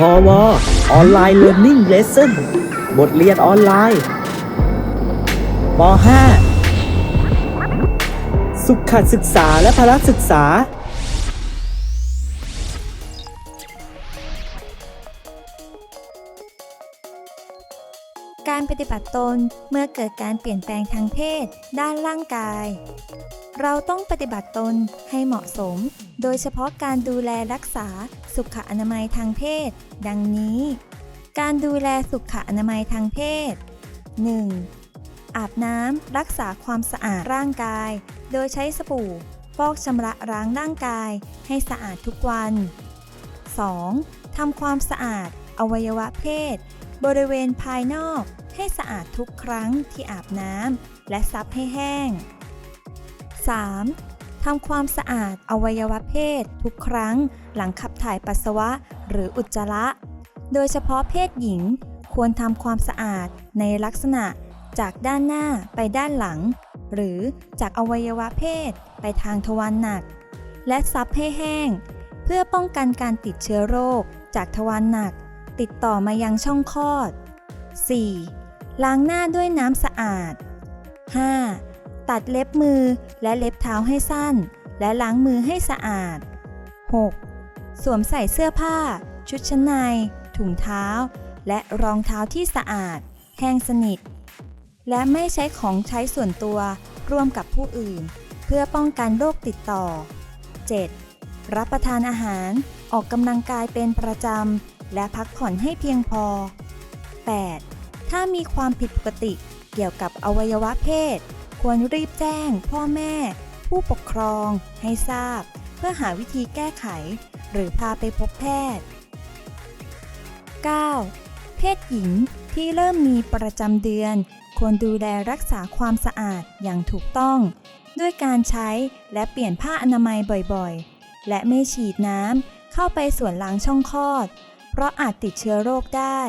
พอวออนไลน์เรียนนิ่งเลสเซ่นบทเรียนออนไลน์ป .5 สุขศึกษาและพละศึกษา การปฏิบัติตนเมื่อเกิดการเปลี่ยนแปลงทางเพศ ด้านร่างกาย เราต้องปฏิบัติตนให้เหมาะสม โดยเฉพาะการดูแลรักษาสุขอนามัยทางเพศ ดังนี้ การดูแลสุขอนามัยทางเพศ 1. อาบน้ำรักษาความสะอาดร่างกาย โดยใช้สบู่ฟอกชำระล้างร่างกายให้สะอาดทุกวัน 2. ทำความสะอาดอวัยวะเพศ บริเวณภายนอกให้สะอาดทุกครั้งที่อาบน้ำและซับให้แห้ง 3. ทำความสะอาดอวัยวะเพศทุกครั้งหลังขับถ่ายปัสสาวะหรืออุจจาระ โดยเฉพาะเพศหญิงควรทำความสะอาดในลักษณะจากด้านหน้าไปด้านหลัง หรือจากอวัยวะเพศไปทางทวารหนัก และซับให้แห้ง เพื่อป้องกันการติดเชื้อโรคจากทวารหนัก ติดต่อมายังช่องคลอด 4. ล้างหน้าด้วยน้ำสะอาด 5. ตัดเล็บมือและเล็บเท้าให้สั้น และล้างมือให้สะอาด 6. สวมใส่เสื้อผ้า ชุดชั้นใน ถุงเท้า และรองเท้าที่สะอาด แห้งสนิท และไม่ใช้ของใช้ส่วนตัวร่วมกับผู้อื่น เพื่อป้องกันโรคติดต่อ 7. รับประทานอาหารออกกำลังกายเป็นประจำ และพักผ่อนให้เพียงพอ 8. ถ้ามีความผิดปกติเกี่ยวกับอวัยวะเพศ ควรรีบแจ้ง พ่อแม่ ผู้ปกครอง ให้ทราบ เพื่อหาวิธีแก้ไข หรือพาไปพบแพทย์ 9. เพศหญิงที่เริ่มมีประจำเดือน ควรดูแลรักษาความสะอาดอย่างถูกต้อง ด้วยการใช้และเปลี่ยนผ้าอนามัยบ่อยๆ และไม่ฉีดน้ำเข้าไปส่วนล้างช่องคลอด เพราะอาจติดเชื้อโรคได้